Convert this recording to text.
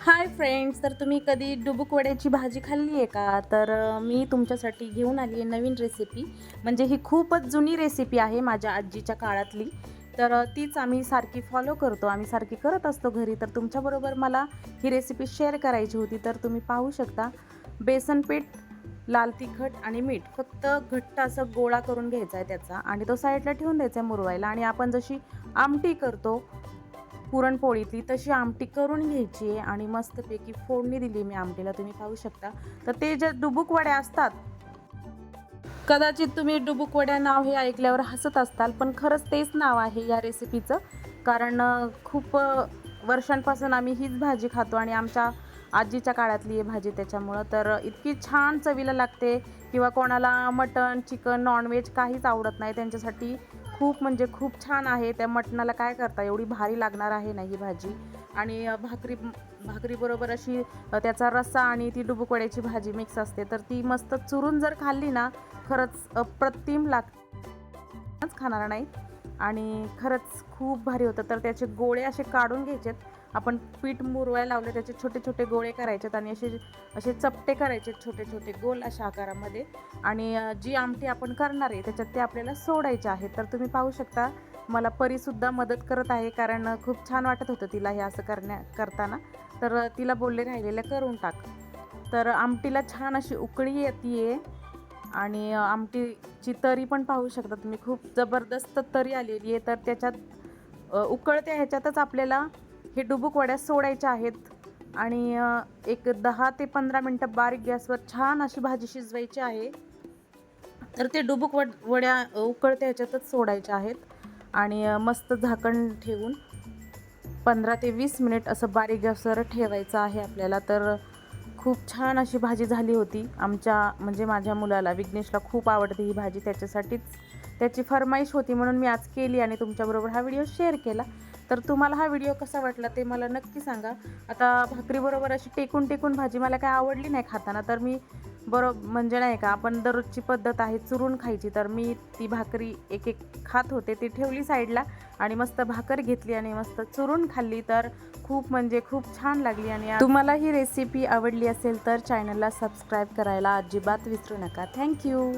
Hi friends तर तुम्ही कधी डुबुक वड्याची भाजी खाल्ली आहे का? तर मी तुमच्यासाठी घेऊन आली आहे नवीन रेसिपी म्हणजे ही खूपच जुनी रेसिपी आहे माझ्या आजीच्या काळातली. तर तीच आम्ही सारखी फॉलो करतो. आम्ही सारखी करत असतो घरी. तर तुमच्याबरोबर मला ही रेसिपी शेअर करायची होती. तर तुम्ही पाहू शकता. बेसन पीठ लाल तिखट आणि मीठ. फक्त घट्ट असं गोळा करून घ्यायचा आहे त्याचा. आणि तो साईडला ठेवून द्यायचा आहे मुरवायला. आणि आपण जशी आमटी करतो पुरणपोळीतली तशी आमटी करून घ्यायची आहे आणि मस्तपैकी फोडणी दिली मी आमटीला तुम्ही पाहू शकता. तर ते जे डुबुक वड्या असतात कदाचित तुम्ही डुबुक वड्या नाव हे ऐकल्यावर हसत असताल पण खरंच तेच नाव आहे या रेसिपीचं कारण खूप वर्षांपासून आम्ही हीच भाजी खातो आणि आमच्या आजीच्या काळातली आहे भाजी त्याच्यामुळं. तर इतकी छान चवीला लागते किंवा कोणाला मटण चिकन नॉनव्हेज काहीच आवडत नाही त्यांच्यासाठी खूप म्हणजे खूप छान आहे. त्या मटणाला काय करता एवढी भारी लागणार आहे ना ही भाजी? आणि भाकरी भाकरीबरोबर अशी त्याचा रस्सा आणि ती डुबुकवड्याची भाजी मिक्स असते. तर ती मस्त चुरून जर खाल्ली ना खरंच अप्रतिम लागच खाणार नाही. आणि खरंच खूप भारी होतं. तर त्याचे गोळे असे काढून घ्यायचेत. आपण पीठ मुरवायला लावले त्याचे छोटे छोटे गोळे करायचेत आणि असे असे चपटे करायचे छोटे छोटे गोल अशा आकारामध्ये. आणि जी आमटी आपण करणार आहे त्याच्यात ते आपल्याला सोडायचे आहे. तर तुम्ही पाहू शकता मला परीसुद्धा मदत करत आहे कारण खूप छान वाटत होतं तिला हे असं करण्या करताना. तर तिला बोलले राहिलेलं करून टाक. तर आमटीला छान अशी उकळी येते आणि आमटीची तरी पण पाहू शकता तुम्ही. खूप जबरदस्त तरी आलेली आहे. तर त्याच्यात उकळत्या ह्याच्यातच आपल्याला हे डुबुक वड्या सोडायच्या आहेत. आणि एक दहा ते पंधरा मिनटं बारीक गॅसवर छान अशी भाजी शिजवायची आहे. तर ते डुबुक वड वड्या उकळत्या ह्याच्यातच सोडायच्या आहेत. आणि मस्त झाकण ठेवून पंधरा ते वीस मिनिट असं बारीक गॅसवर ठेवायचं आहे आपल्याला. तर खूप छान अशी भाजी झाली होती. आमच्या म्हणजे माझ्या मुलाला विघ्नेशला खूप आवडते ही भाजी. त्याच्यासाठीच त्याची फरमाईश होती म्हणून मी आज केली आणि तुमच्याबरोबर हा व्हिडिओ शेअर केला. तर तुम्हाला हा व्हिडिओ कसा वाटला ते मला नक्की सांगा. आता भाकरीबरोबर अशी टेकून टेकून भाजी मला काय आवडली नाही खाताना तर मी बरो म्हणजे नाही का आपण दररोजची पद्धत आहे चुरून खायची तर मी ती भाकरी एक एक खात होते ती ठेवली साईडला आणि मस्त भाकर घेतली आणि मस्त चुरून खाल्ली तर खूप म्हणजे खूप छान लागली आणि तुम्हाला ही रेसिपी आवडली असेल तर चॅनलला सबस्क्राईब करायला अजिबात विसरू नका. थँक्यू